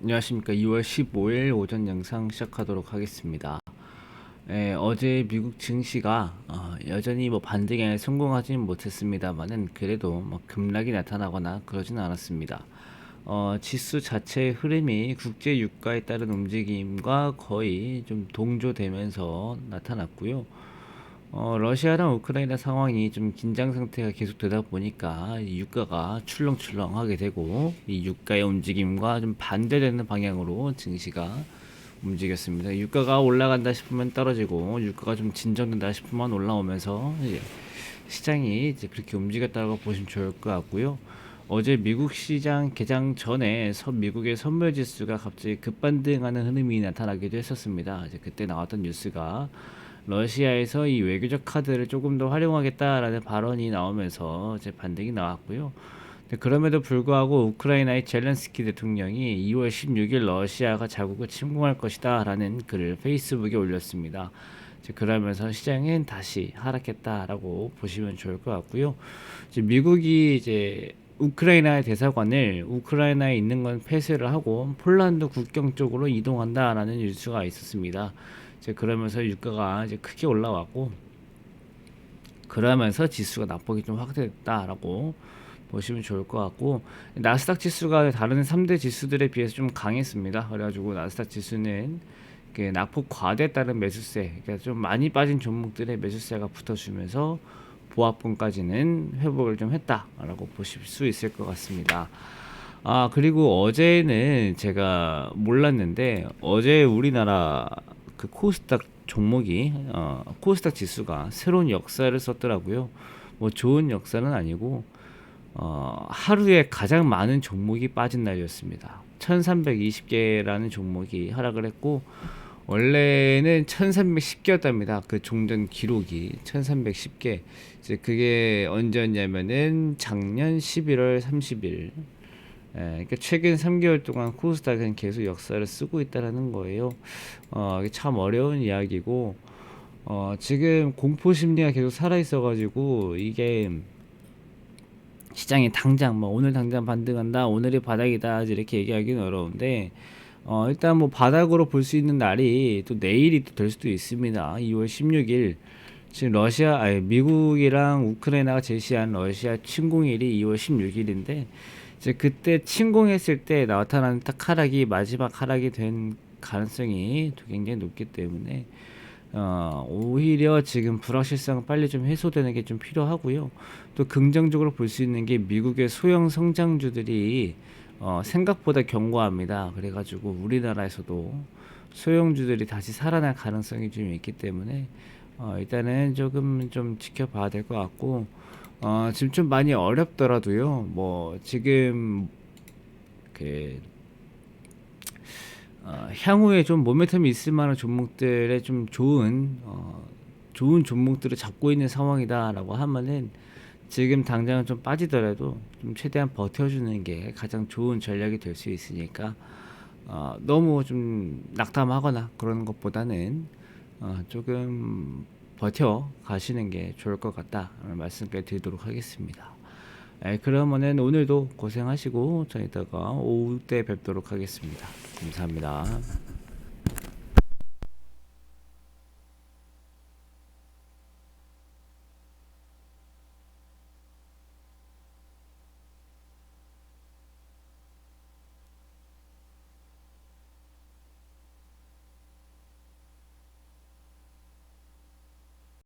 안녕하십니까. 2월 15일 오전 영상 시작하도록 하겠습니다. 예, 어제 미국 증시가 어, 여전히 뭐 반등에 성공하지는 못했습니다만은 그래도 뭐 급락이 나타나거나 그러진 않았습니다. 어, 지수 자체의 흐름이 국제 유가에 따른 움직임과 거의 좀 동조되면서 나타났고요. 어, 러시아랑 우크라이나 상황이 좀 긴장 상태가 계속되다 보니까 이 유가가 출렁출렁하게 되고 이 유가의 움직임과 좀 반대되는 방향으로 증시가 움직였습니다. 유가가 올라간다 싶으면 떨어지고 유가가 좀 진정된다 싶으면 올라오면서 이제 시장이 이제 그렇게 움직였다고 보시면 좋을 것 같고요. 어제 미국 시장 개장 전에 선 미국의 선물 지수가 갑자기 급반등하는 흐름이 나타나기도 했었습니다. 이제 그때 나왔던 뉴스가 러시아에서 이 외교적 카드를 조금 더 활용하겠다라는 발언이 나오면서 이제 반등이 나왔고요. 그럼에도 불구하고 우크라이나의 젤렌스키 대통령이 2월 16일 러시아가 자국을 침공할 것이다 라는 글을 페이스북에 올렸습니다. 그러면서 시장은 다시 하락했다라고 보시면 좋을 것 같고요. 이제 미국이 이제 우크라이나의 대사관을 우크라이나에 있는 건 폐쇄를 하고 폴란드 국경 쪽으로 이동한다라는 뉴스가 있었습니다. 이제 그러면서 유가가 이제 크게 올라왔고 그러면서 지수가 낙폭이 좀 확대됐다라고 보시면 좋을 것 같고 나스닥 지수가 다른 3대 지수들에 비해서 좀 강했습니다. 그래가지고 나스닥 지수는 낙폭 과대에 따른 매수세, 그러니까 좀 많이 빠진 종목들의 매수세가 붙어주면서 보합권까지는 회복을 좀 했다라고 보실 수 있을 것 같습니다. 아 그리고 어제는 제가 몰랐는데 어제 우리나라 그 코스닥 종목이 어, 코스닥 지수가 새로운 역사를 썼더라고요. 뭐 좋은 역사는 아니고 어, 하루에 가장 많은 종목이 빠진 날이었습니다. 1320개라는 종목이 하락을 했고 원래는 1310개였답니다. 그 종전 기록이 1310개. 이제 그게 언제였냐면은 작년 11월 30일. 예, 그러니까 최근 3개월 동안 코스닥은 계속 역사를 쓰고 있다라는 거예요. 어, 이게 참 어려운 이야기고, 어, 지금 공포 심리가 계속 살아 있어가지고 이게 시장이 당장 뭐 오늘 당장 반등한다, 오늘이 바닥이다 이렇게 얘기하기는 어려운데, 어, 일단 뭐 바닥으로 볼 수 있는 날이 또 내일이 또 될 수도 있습니다. 2월 16일. 지금 러시아, 아니, 미국이랑 우크라이나가 제시한 러시아 침공일이 2월 16일인데, 이제 그때 침공했을 때 나타나는 딱 하락이 마지막 하락이 된 가능성이 굉장히 높기 때문에 어, 오히려 지금 불확실성은 빨리 좀 해소되는 게 좀 필요하고요. 또 긍정적으로 볼 수 있는 게 미국의 소형 성장주들이 어, 생각보다 견고합니다. 그래가지고 우리나라에서도 소형주들이 다시 살아날 가능성이 좀 있기 때문에 어, 일단은 조금 좀 지켜봐야 될 것 같고 어, 지금 좀 많이 어렵더라도요. 뭐 지금 그 어, 향후에 좀 모멘텀이 있을 만한 종목들에 좀 좋은 어, 좋은 종목들을 잡고 있는 상황이다라고 하면은 지금 당장은 좀 빠지더라도 좀 최대한 버텨주는 게 가장 좋은 전략이 될 수 있으니까 어, 너무 좀 낙담하거나 그러는 것보다는 어, 조금 버텨 가시는 게 좋을 것 같다 말씀까지 드리도록 하겠습니다. 에, 그러면은 오늘도 고생하시고 저 이따가 오후 때 뵙도록 하겠습니다. 감사합니다.